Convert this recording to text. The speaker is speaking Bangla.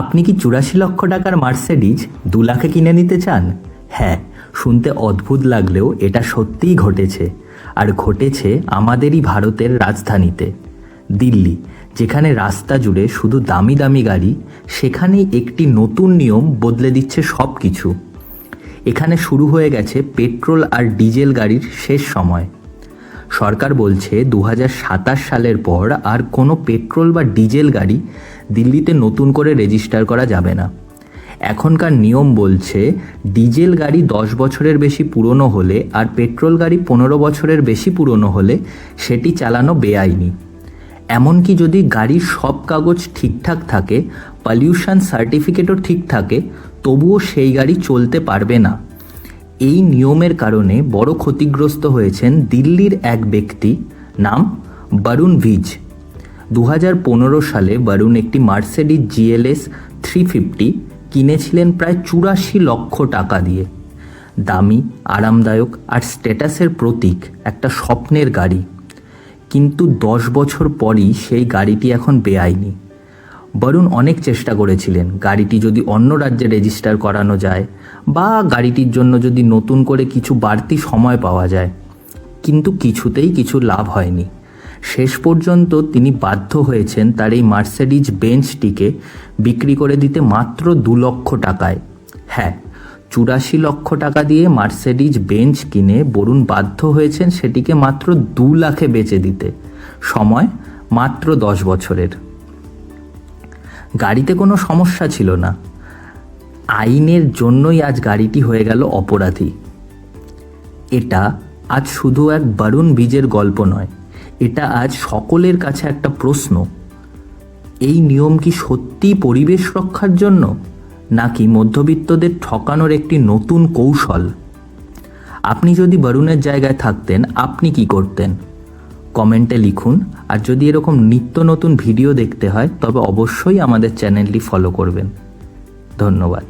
আপনি কি চুরাশি লক্ষ টাকার মার্সেডিজ দু লাখে কিনে নিতে চান? হ্যাঁ শুনতে অদ্ভুত লাগলেও এটা সত্যিই ঘটেছে। আর ঘটেছে আমাদেরই ভারতের রাজধানীতে। দিল্লি, যেখানে রাস্তা জুড়ে শুধু দামি দামি গাড়ি সেখানেই একটি নতুন নিয়ম বদলে দিচ্ছে সব কিছু এখানে শুরু হয়ে গেছে পেট্রোল আর ডিজেল গাড়ির শেষ সময়। সরকার বলছে দু হাজার সাতাশ সালের পর আর কোনো পেট্রোল বা ডিজেল গাড়ি দিল্লিতে নতুন করে রেজিস্টার করা যাবে না। এখনকার নিয়ম বলছে ডিজেল গাড়ি দশ বছরের বেশি পুরনো হলে আর পেট্রোল গাড়ি পনেরো বছরের বেশি পুরনো হলে সেটি চালানো বেআইনি। এমনকি যদি গাড়ির সব কাগজ ঠিকঠাক থাকে, পলিউশন সার্টিফিকেটও ঠিক থাকে, তবুও সেই গাড়ি চলতে পারবে না। এই নিয়মের কারণে বড় ক্ষতিগ্রস্ত হয়েছেন দিল্লির এক ব্যক্তি, নাম বরুণ ভিজ। দু হাজার পনেরো সালে বরুণ একটি মার্সেডিজ জিএলএস থ্রি ফিফটি কিনেছিলেন প্রায় চুরাশি লক্ষ টাকা দিয়ে। দামি, আরামদায়ক আর স্ট্যাটাসের প্রতীক একটা স্বপ্নের গাড়ি। কিন্তু দশ বছর পরই সেই গাড়িটি এখন বেআইনি। বরুণ অনেক চেষ্টা করেছিলেন। গাড়িটি যদি অন্য রাজ্যে রেজিস্টার করানো যায় বা গাড়িটির জন্য যদি নতুন করে কিছু বাড়তি সময় পাওয়া যায়। কিন্তু কিছুতেই কিছু লাভ হয়নি। শেষ পর্যন্ত তিনি বাধ্য হয়েছেন তার এই মার্সেডিজ বেঞ্চটিকে বিক্রি করে দিতে মাত্র দু লক্ষ টাকায়। হ্যাঁ চুরাশি লক্ষ টাকা দিয়ে মার্সেডিজ বেঞ্চ কিনে বরুণ বাধ্য হয়েছেন সেটিকে মাত্র দু লাখে বেচে দিতে। সময় মাত্র দশ বছরের। গাড়িতে কোনো সমস্যা ছিল না। আইনের জন্যই আজ গাড়িটি হয়ে গেল অপরাধী। এটা আজ শুধু এক বারুণ বীজের গল্প নয়, এটা আজ সকলের কাছে একটা প্রশ্ন। এই নিয়ম কি সত্যি পরিবেশ রক্ষার জন্য, নাকি মধ্যবিত্তদের ঠকানোর একটি নতুন কৌশল? আপনি যদি বরুণের জায়গায় থাকতেন, আপনি কি করতেন? কমেন্টে লিখুন। আর যদি এরকম নিত্য নতুন ভিডিও দেখতে হয়, তবে অবশ্যই আমাদের চ্যানেলটি ফলো করবেন। ধন্যবাদ।